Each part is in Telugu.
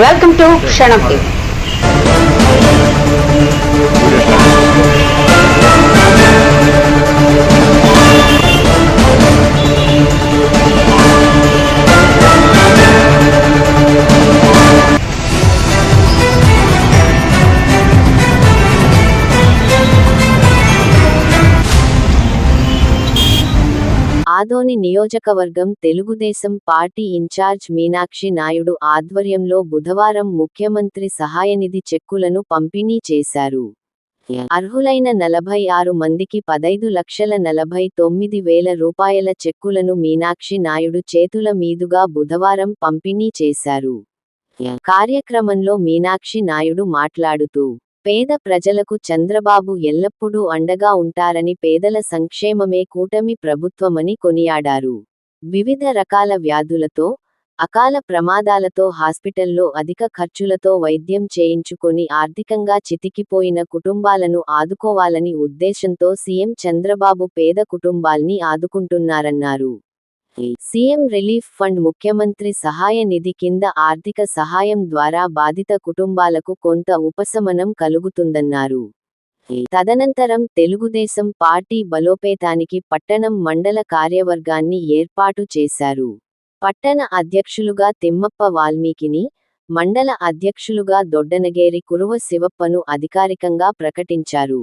వెల్కమ్ టు క్షణం టీవీ ఆదోని నియోజకవర్గం తెలుగుదేశం పార్టీ ఇన్ఛార్జ్ మీనాక్షి నాయుడు ఆధ్వర్యంలో బుధవారం ముఖ్యమంత్రి సహాయనిధి చెక్కులను పంపిణీ చేశారు. అర్హులైన నలభై ఆరు మందికి పదైదు లక్షల నలభై తొమ్మిది వేల రూపాయల చెక్కులను మీనాక్షి నాయుడు చేతుల మీదుగా బుధవారం పంపిణీ చేశారు. కార్యక్రమంలో మీనాక్షి నాయుడు మాట్లాడుతూ పేద ప్రజలకు చంద్రబాబు ఎల్లప్పుడూ అండగా ఉంటారని పేదల సంక్షేమమే కూటమి ప్రభుత్వమని కొనియాడారు. వివిధ రకాల వ్యాధులతో అకాల ప్రమాదాలతో హాస్పిటల్లో అధిక ఖర్చులతో వైద్యం చేయించుకొని ఆర్థికంగా చితికిపోయిన కుటుంబాలను ఆదుకోవాలని ఉద్దేశంతో సీఎం చంద్రబాబు పేద కుటుంబాల్ని ఆదుకుంటున్నారన్నారు. సీఎం రిలీఫ్ ఫండ్ ముఖ్యమంత్రి సహాయ నిధి కింద ఆర్థిక సహాయం ద్వారా బాధిత కుటుంబాలకు కొంత ఉపశమనం కలుగుతుందన్నారు. తదనంతరం తెలుగుదేశం పార్టీ బలోపేతానికి పట్టణం మండల కార్యవర్గాన్ని ఏర్పాటు చేశారు. పట్టణ అధ్యక్షులుగా తిమ్మప్ప వాల్మీకిని మండల అధ్యక్షులుగా దొడ్డనగేరి కురువ శివప్పను అధికారికంగా ప్రకటించారు.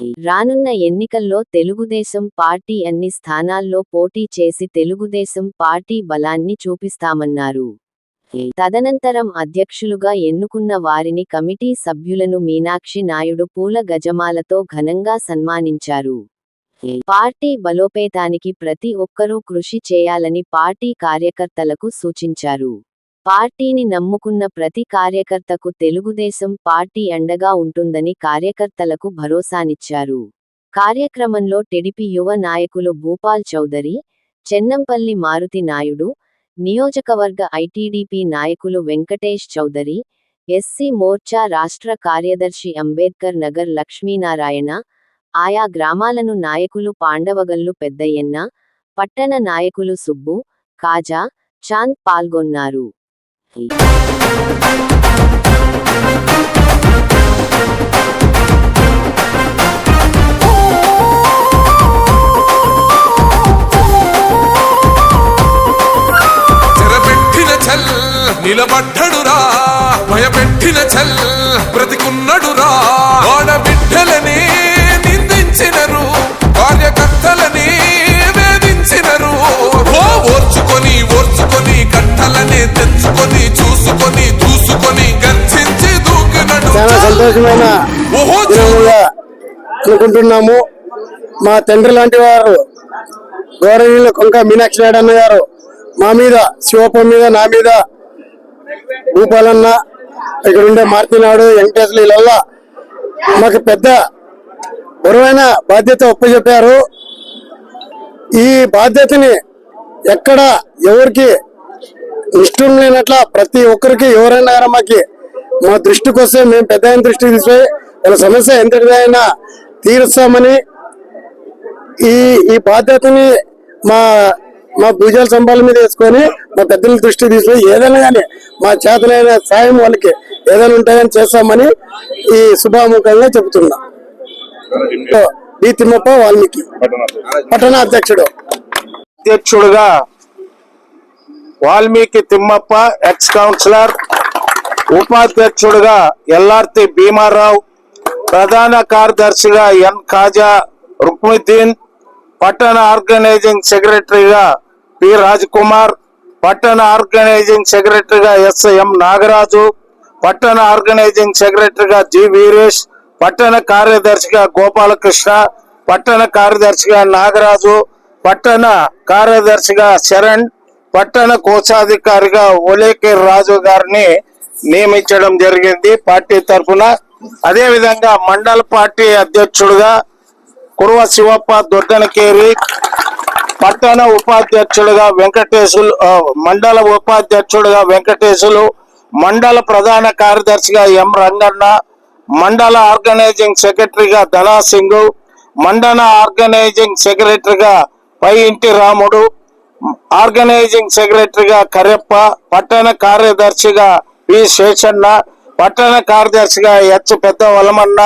రానున్న ఎన్నికల్లో తెలుగుదేశం పార్టీ అన్ని స్థానాల్లో పోటీ చేసి తెలుగుదేశం పార్టీ బలాన్ని చూపిస్తామన్నారు. తదనంతరం అధ్యక్షులుగా ఎన్నుకున్న వారిని కమిటీ సభ్యులను మీనాక్షి నాయుడు పూల గజమాలతో ఘనంగా సన్మానించారు. పార్టీ బలోపేతానికి ప్రతి ఒక్కరూ కృషి చేయాలని పార్టీ కార్యకర్తలకు సూచించారు. పార్టీని నమ్ముకున్న ప్రతి కార్యకర్తకు తెలుగుదేశం పార్టీ అండగా ఉంటుందని కార్యకర్తలకు భరోసానిచ్చారు. కార్యక్రమంలో టిడిపి యువ నాయకులు భూపాల్ చౌదరి చెన్నంపల్లి మారుతి నాయుడు నియోజకవర్గ ఐటీడీపీ నాయకులు వెంకటేష్ చౌదరి ఎస్సీ మోర్చా రాష్ట్ర కార్యదర్శి అంబేద్కర్ నగర్ లక్ష్మీనారాయణ ఆయా గ్రామాలను నాయకులు పాండవగల్లు పెద్దయ్యన్న పట్టణ నాయకులు సుబ్బు కాజా చాంద్ పాల్గొన్నారు. నిలబడ్డడురా. భయపెట్టిన చల్ బ్రతికున్నడురా. ఆడబిడ్డలని నిందించినరు కార్యకర్తలని అనుకుంటున్నాము మా తండ్రి లాంటి వారు గౌరవనీయులు కొంక మీనాక్షి నాయుడు గారు మా మీద శివప్ప మీద నా మీద భూపాలన్న ఇక్కడ ఉండే మారుతినాడు వెంకటేశ్వర వీళ్ళల్లా మాకు పెద్ద బరువైన బాధ్యత ఒప్పచెప్పారు ఈ బాధ్యతని ఎక్కడ ఎవరికి ఇష్టం లేనట్ల ప్రతి ఒక్కరికి ఎవరైనా కానీ మాకి మా దృష్టికి వస్తే మేము పెద్ద దృష్టికి తీసుకుపోయి వాళ్ళ సమస్య ఎంతటిదైనా తీరుస్తామని ఈ ఈ బాధ్యతని మా మా భుజాల సంబాల మీద వేసుకొని మా పెద్దల దృష్టికి తీసుకుని ఏదైనా కానీ మా చేతనైన సాయం వాళ్ళకి ఏదైనా ఉంటాయని చేస్తామని ఈ శుభాముఖంగా చెబుతున్నా. బి తిమ్మప్ప వాల్మీకి. పట్టణ అధ్యక్షుడు అధ్యక్షుడుగా వాల్మీకి తిమ్మప్ప ఎక్స్ కౌన్సిలర్ ఉపాధ్యక్షుడుగా ఎల్ఆర్తి భీమారావు ప్రధాన కార్యదర్శిగా ఎన్ ఖాజా రుక్ముద్దీన్ పట్టణ ఆర్గనైజింగ్ సెక్రటరీగా పి కుమార్ పట్టణ ఆర్గనైజింగ్ సెక్రటరీగా ఎస్ఎం నాగరాజు పట్టణ ఆర్గనైజింగ్ సెక్రటరీగా జి వీరేష్ పట్టణ కార్యదర్శిగా గోపాలకృష్ణ పట్టణ కార్యదర్శిగా నాగరాజు పట్టణ కార్యదర్శిగా శరణ్ పట్టణ కోశాధికారిగా ఒలేకే రాజు గారిని నియమించడం జరిగింది. పార్టీ తరఫున అదే విధంగా మండల పార్టీ అధ్యక్షుడుగా కురువ శివప్ప దొడ్డనకేరి పట్టణ ఉపాధ్యక్షుడుగా వెంకటేశులు మండల ఉపాధ్యక్షుడుగా వెంకటేశులు మండల ప్రధాన కార్యదర్శిగా ఎం రంగన్న మండల ఆర్గనైజింగ్ సెక్రటరీగా ధనా సింగ్ మండల ఆర్గనైజింగ్ సెక్రటరీగా పై ఇంటి రాముడు ఆర్గనైజింగ్ సెక్రటరీగా కరెప్ప పట్టణ కార్యదర్శిగా పి శేషన్న పట్టణ కార్యదర్శిగా హెచ్ పెద్ద వలమన్న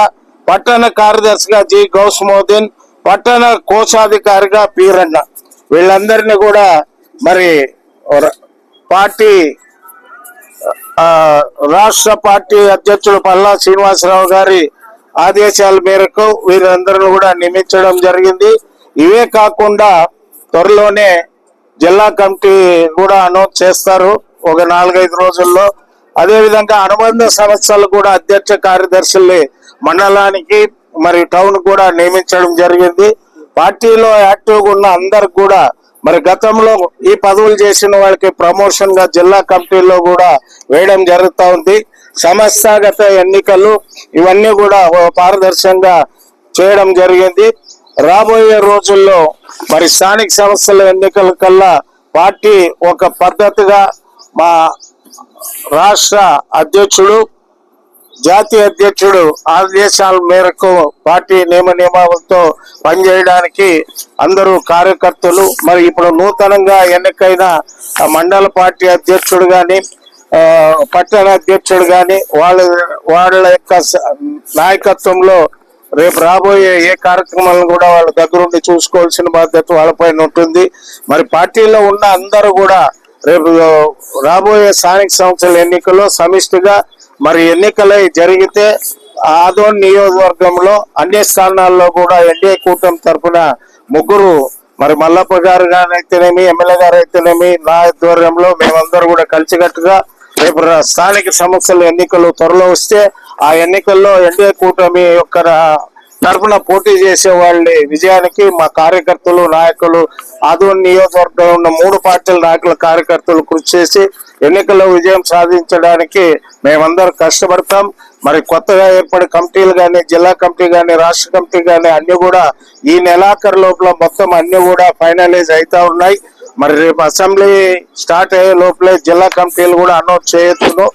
పట్టణ కార్యదర్శిగా జి గౌస్మోదీన్ పట్టణ కోశాధికారిగా పీరన్న వీళ్ళందరినీ కూడా మరి పార్టీ రాష్ట్ర పార్టీ అధ్యక్షుడు పల్లా శ్రీనివాసరావు గారి ఆదేశాల మేరకు వీరందరిని కూడా నియమించడం జరిగింది. ఇవే కాకుండా త్వరలోనే జిల్లా కమిటీ కూడా అనౌన్స్ చేస్తారు. ఒక నాలుగైదు రోజుల్లో అదేవిధంగా అనుబంధ సంస్థలు కూడా అధ్యక్ష కార్యదర్శుల్ని మండలానికి మరి టౌన్ కూడా నియమించడం జరిగింది. పార్టీలో యాక్టివ్గా ఉన్న అందరికి కూడా మరి గతంలో ఈ పదవులు చేసిన వాళ్ళకి ప్రమోషన్గా జిల్లా కమిటీలో కూడా వేయడం జరుగుతూ ఉంది. సమస్యాగత ఎన్నికలు ఇవన్నీ కూడా ఓ పారదర్శకంగా చేయడం జరిగింది. రాబోయే రోజుల్లో మరి స్థానిక సంస్థల ఎన్నికల కల్లా పార్టీ ఒక పద్ధతిగా మా రాష్ట్ర అధ్యక్షుడు జాతీయ అధ్యక్షుడు ఆదేశాల మేరకు పార్టీ నియమ నియమాలతో పనిచేయడానికి అందరూ కార్యకర్తలు మరి ఇప్పుడు నూతనంగా ఎన్నికైన ఆ మండల పార్టీ అధ్యక్షుడు కానీ పట్టణ అధ్యక్షుడు కానీ వాళ్ళ వాళ్ళ యొక్క నాయకత్వంలో రేపు రాబోయే ఏ కార్యక్రమాలను కూడా వాళ్ళ దగ్గరుండి చూసుకోవాల్సిన బాధ్యత వాళ్ళపైన ఉంటుంది. మరి పార్టీలో ఉన్న అందరూ కూడా రేపు రాబోయే స్థానిక సంస్థల ఎన్నికల్లో సమిష్టిగా మరి ఎన్నికలై జరిగితే ఆదోన్ నియోజకవర్గంలో అన్ని స్థానాల్లో కూడా ఎన్డీఏ కూటమి తరఫున ముగ్గురు మరి మల్లప్ప గారు గారు అయితేనేమి ఎమ్మెల్యే గారు అయితేనేమి నా ఆధ్వర్యంలో మేమందరూ కూడా కలిసికట్టుగా రేపు రా- స్థానిక సంస్థల ఎన్నికలు త్వరలో వస్తే ఆ ఎన్నికల్లో ఎన్డీఏ కూటమి యొక్క తరఫున తరపున పోటీ చేసే వాళ్ళ. విజయానికి మా కార్యకర్తలు నాయకులు ఆదోన్ నియోజకవర్గంలో ఉన్న మూడు పార్టీల నాయకుల కార్యకర్తలు కృషి చేసి ఎన్నికల్లో విజయం సాధించడానికి మేమందరం కష్టపడతాం. మరి కొత్తగా ఏర్పడే కమిటీలు కానీ జిల్లా కమిటీ కానీ రాష్ట్ర కమిటీ కానీ అన్ని కూడా ఈ నెలాఖరు లోపల మొత్తం అన్ని కూడా ఫైనలైజ్ అవుతా ఉన్నాయి. మరి రేపు అసెంబ్లీ స్టార్ట్ అయ్యే లోపలే జిల్లా కమిటీలు కూడా అనౌన్స్ చేయొచ్చును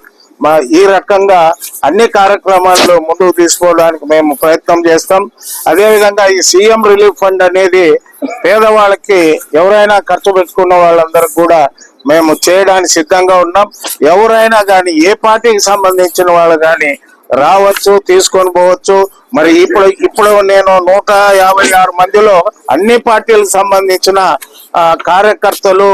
మా ఈ రకంగా అన్ని కార్యక్రమాల్లో ముందుకు తీసుకోవడానికి మేము ప్రయత్నం చేస్తాం. అదేవిధంగా ఈ సీఎం రిలీఫ్ ఫండ్ అనేది పేదవాళ్ళకి ఎవరైనా ఖర్చు పెట్టుకున్న వాళ్ళందరికి కూడా మేము చేయడానికి సిద్ధంగా ఉన్నాం. ఎవరైనా కానీ ఏ పార్టీకి సంబంధించిన వాళ్ళు కానీ రావచ్చు తీసుకొని పోవచ్చు. మరి ఇప్పుడు ఇప్పుడు నేను నూట యాభై ఆరు మందిలో అన్ని పార్టీలకు సంబంధించిన కార్యకర్తలు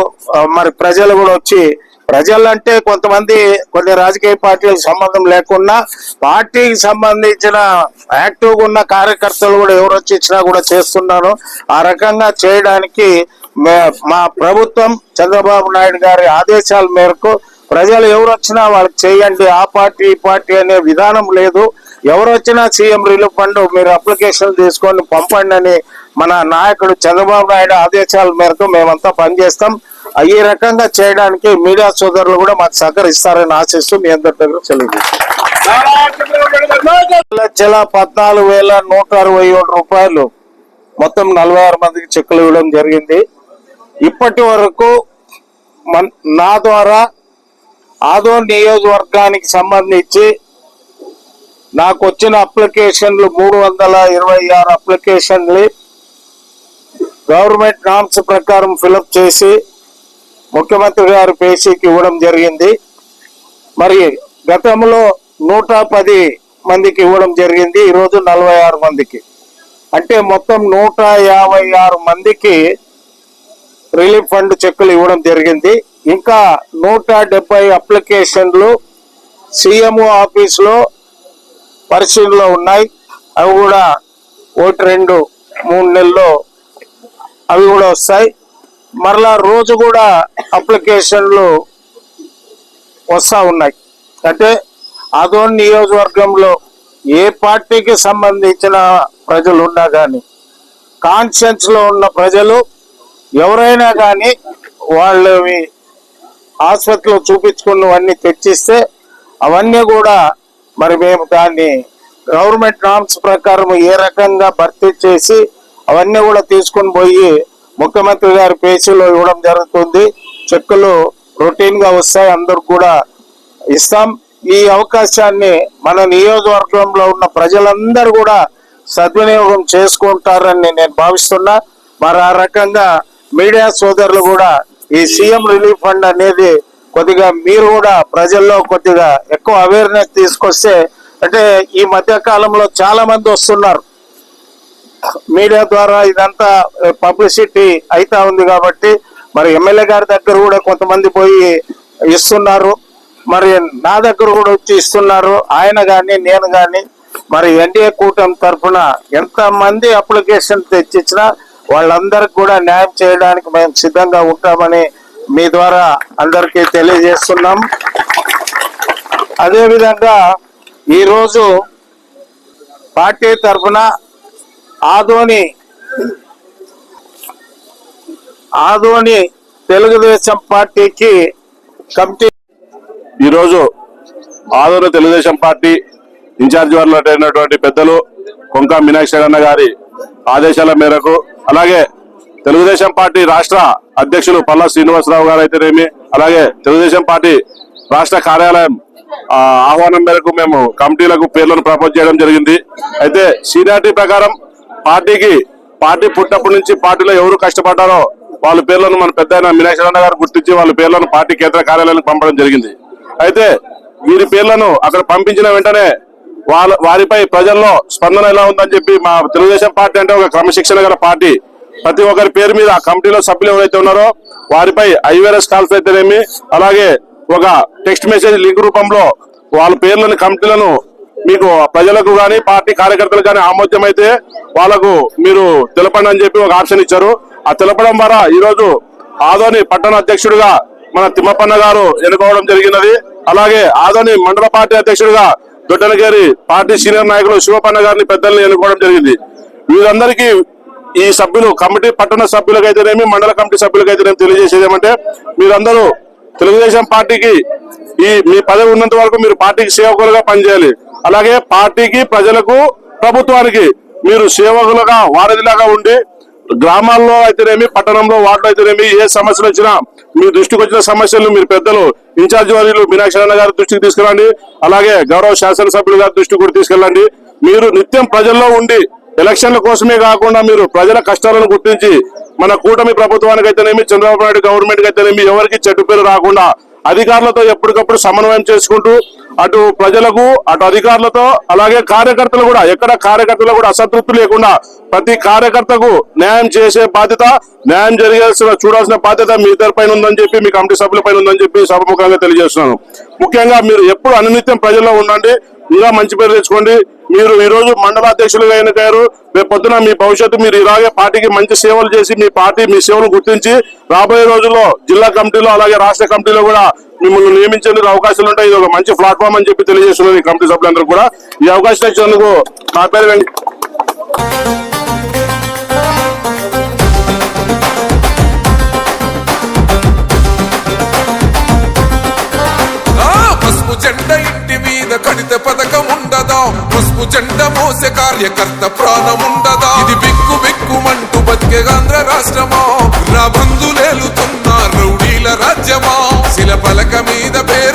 మరి ప్రజలు కూడా వచ్చి ప్రజలంటే కొంతమంది కొన్ని రాజకీయ పార్టీలకు సంబంధం లేకుండా పార్టీకి సంబంధించిన యాక్టివ్గా ఉన్న కార్యకర్తలు కూడా ఎవరు వచ్చి ఇచ్చినా కూడా చేస్తున్నాను ఆ రకంగా చేయడానికి మే- మా ప్రభుత్వం చంద్రబాబు నాయుడు గారి ఆదేశాల మేరకు ప్రజలు ఎవరు వచ్చినా వాళ్ళకి చేయండి ఆ పార్టీ ఈ పార్టీ అనే విధానం లేదు. ఎవరు వచ్చినా సీఎం రిలీఫ్ ఫండ్ మీరు అప్లికేషన్ తీసుకొని పంపండి అని మన నాయకుడు చంద్రబాబు నాయుడు ఆదేశాల మేరకు మేమంతా పనిచేస్తాం. ఈ రకంగా చేయడానికి మీడియా సోదరులు కూడా మాకు సహకరిస్తారని ఆశిస్తూ మీ అందరి దగ్గర తెలియదు లక్షల పద్నాలుగు వేల నూట అరవై ఏడు రూపాయలు మొత్తం నలభై ఆరు మందికి చెక్కులు ఇవ్వడం జరిగింది. ఇప్పటి వరకు మన్- నా ద్వారా ఆదో నియోజకవర్గానికి సంబంధించి నాకు వచ్చిన అప్లికేషన్లు మూడు వందల ఇరవై ఆరు అప్లికేషన్లు గవర్నమెంట్ నామ్స్ ప్రకారం ఫిలప్ చేసి ముఖ్యమంత్రి గారి పేషీకి ఇవ్వడం జరిగింది. మరి గతంలో నూట పది మందికి ఇవ్వడం జరిగింది ఈరోజు నలభై ఆరు మందికి. అంటే మొత్తం నూట యాభై ఆరు మందికి రిలీఫ్ ఫండ్ చెక్కులు ఇవ్వడం జరిగింది. ఇంకా నూట డెబ్బై అప్లికేషన్లు సీఎంఓ ఆఫీసులో పరిశీలనలో ఉన్నాయి. అవి కూడా ఒకటి రెండు మూడు నెలల్లో అవి కూడా వస్తాయి. మరలా రోజు కూడా అప్లికేషన్లు వస్తా ఉన్నాయి. అంటే అదోన్ నియోజకవర్గంలో ఏ పార్టీకి సంబంధించిన ప్రజలు ఉన్నా కానీ కాన్షియన్స్లో ఉన్న ప్రజలు ఎవరైనా కానీ వాళ్ళవి ఆసుపత్రిలో చూపించుకున్నవన్నీ తెచ్చిస్తే అవన్నీ కూడా మరి మేము దాన్ని గవర్నమెంట్ నామ్స్ ప్రకారం ఏ రకంగా భర్తీ చేసి అవన్నీ కూడా తీసుకొని పోయి ముఖ్యమంత్రి గారి పేజీలో ఇవ్వడం జరుగుతుంది. చెక్కులు రొటీన్గా వస్తాయి. అందరు కూడా ఇస్తాం. ఈ అవకాశాన్ని మన నియోజకవర్గంలో ఉన్న ప్రజలందరూ కూడా సద్వినియోగం చేసుకుంటారని నేను భావిస్తున్నా. మరి ఆ రకంగా మీడియా సోదరులు కూడా ఈ సీఎం రిలీఫ్ ఫండ్ అనేది కొద్దిగా మీరు కూడా ప్రజల్లో కొద్దిగా ఎక్కువ అవేర్నెస్ తీసుకొస్తే అంటే ఈ మధ్య కాలంలో చాలా మంది వస్తున్నారు. మీడియా ద్వారా ఇదంతా పబ్లిసిటీ అయితా ఉంది కాబట్టి మరి ఎమ్మెల్యే గారి దగ్గర కూడా కొంతమంది పోయి ఇస్తున్నారు. మరి నా దగ్గర కూడా వచ్చి ఇస్తున్నారు. ఆయన కానీ నేను కానీ మరి ఎన్డీఏ కూటమి తరఫున ఎంతమంది అప్లికేషన్ తెచ్చిచ్చినా వాళ్ళందరికి కూడా న్యాయం చేయడానికి మేము సిద్ధంగా ఉంటామని మీ ద్వారా అందరికీ తెలియజేస్తున్నాం. అదేవిధంగా ఈరోజు పార్టీ తరఫున ఆదోని ఆదోని తెలుగుదేశం పార్టీకి కమిటీ. ఈరోజు ఆదోని తెలుగుదేశం పార్టీ ఇన్ఛార్జ్ వారు అయినటువంటి పెద్దలు కొంక మీనాక్షి అన్న గారి ఆదేశాల మేరకు అలాగే తెలుగుదేశం పార్టీ రాష్ట్ర అధ్యక్షులు పల్లా శ్రీనివాసరావు గారు అయితేనేమి అలాగే తెలుగుదేశం పార్టీ రాష్ట్ర కార్యాలయం ఆహ్వానం మేరకు మేము కమిటీలకు పేర్లను ప్రపోజ్ చేయడం జరిగింది. అయితే సీనియారిటీ ప్రకారం పార్టీకి పార్టీ పుట్టినప్పటి నుంచి పార్టీలో ఎవరు కష్టపడ్డారో వాళ్ళ పేర్లను మన పెద్ద ఆయన అన్న గారు గుర్తించి వాళ్ళ పేర్లను పార్టీ కేంద్ర కార్యాలయానికి పంపడం జరిగింది. అయితే వీరి పేర్లను అక్కడ పంపించిన వెంటనే వాళ్ళ వారిపై ప్రజల్లో స్పందన ఎలా ఉందని చెప్పి మా తెలుగుదేశం పార్టీ అంటే ఒక క్రమశిక్షణ గల పార్టీ. ప్రతి ఒక్కరి పేరు మీద ఆ కమిటీలో సభ్యులు ఎవరైతే ఉన్నారో వారిపై ఐవీఆర్ఎస్ కాల్స్ అయితేనేమి అలాగే ఒక టెక్స్ట్ మెసేజ్ లింక్ రూపంలో వాళ్ళ పేర్లను కమిటీలను మీకు ప్రజలకు గాని పార్టీ కార్యకర్తలకు గాని ఆమోద్యం అయితే వాళ్ళకు మీరు తెలపండి అని చెప్పి ఒక ఆప్షన్ ఇచ్చారు. ఆ తెలపడం ద్వారా ఈ రోజు ఆదోని పట్టణ అధ్యక్షుడిగా మన తిమ్మపన్న గారు ఎన్నుకోవడం జరిగినది. అలాగే ఆదోని మండల పార్టీ అధ్యక్షుడిగా దొడ్డనగేరి పార్టీ సీనియర్ నాయకులు శివపన్న గారిని పెద్దల్ని ఎన్నుకోవడం జరిగింది. వీరందరికీ ఈ సభ్యులు కమిటీ పట్టణ సభ్యులకైతేనేమి మండల కమిటీ సభ్యులకైతేనేమి తెలియజేసేది ఏమంటే మీరందరూ తెలుగుదేశం పార్టీకి ఈ మీ పదవి ఉన్నంత వరకు మీరు పార్టీకి సేవకులుగా పనిచేయాలి. అలాగే పార్టీకి ప్రజలకు ప్రభుత్వానికి మీరు సేవకులుగా వారధిలాగా ఉండి గ్రామాల్లో అయితేనేమి పట్టణంలో వార్డులో అయితేనేమి ఏ సమస్యలు వచ్చినా మీ దృష్టికి వచ్చిన సమస్యలను మీరు పెద్దలు ఇన్ఛార్జ్ వారీలు మీనాక్షి గారి దృష్టికి తీసుకెళ్ళండి. అలాగే గౌరవ శాసనసభ్యులు గారి దృష్టికి కూడా తీసుకెళ్ళండి. మీరు నిత్యం ప్రజల్లో ఉండి ఎలక్షన్ల కోసమే కాకుండా మీరు ప్రజల కష్టాలను గుర్తించి మన కూటమి ప్రభుత్వానికి అయితేనేమి చంద్రబాబు నాయుడు గవర్నమెంట్ అయితేనేమి ఎవరికి చెడ్డు పేరు రాకుండా అధికారులతో ఎప్పటికప్పుడు సమన్వయం చేసుకుంటూ అటు ప్రజలకు అటు అధికారులతో అలాగే కార్యకర్తలు కూడా ఎక్కడ కార్యకర్తలు కూడా అసంతృప్తి లేకుండా ప్రతి కార్యకర్తకు న్యాయం చేసే బాధ్యత న్యాయం జరిగాల్సిన చూడాల్సిన బాధ్యత మీ ఇద్దరి పైన ఉందని చెప్పి మీ కమిటీ సభ్యుల పైన ఉందని చెప్పి సభముఖంగా తెలియజేస్తున్నాను. ముఖ్యంగా మీరు ఎప్పుడు అనునిత్యం ప్రజల్లో ఉండండి ఇంకా మంచి పేరు తెచ్చుకోండి. మీరు ఈ రోజు మండల అధ్యక్షులుగా ఎన్నికయ్యారు. రేపు పొద్దున మీ భవిష్యత్తు మీరు ఇలాగే పార్టీకి మంచి సేవలు చేసి మీ పార్టీ మీ సేవలు గుర్తించి రాబోయే రోజుల్లో జిల్లా కమిటీలో అలాగే రాష్ట్ర కమిటీలో కూడా మిమ్మల్ని నియమించేందుకు అవకాశాలు ఉంటాయి. ఇది ఒక మంచి ప్లాట్ఫామ్ అని చెప్పి తెలియజేస్తున్నారు ఈ కమిటీ సభ్యులందరూ కూడా. ఈ అవకాశం ఇచ్చినందుకు నా పేరు పథకం ఉండదా పసుపు జెండ మోసే కార్యకర్త ప్రాణం ఉండదా ఇది బిక్కు బిక్కుమంటూ బతికే ఆంధ్ర రాష్ట్రమా? నా బంధులేలుతున్న రౌడీల రాజ్యమా? శిల పలక మీద పేరు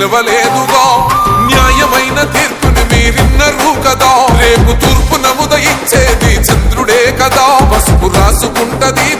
గెలవలేదుగా. న్యాయమైన తీర్పుని మీరిన్నరు కదా. రేపు తూర్పు నముదయించేది చంద్రుడే కదా. పసుపు రాసుకుంటది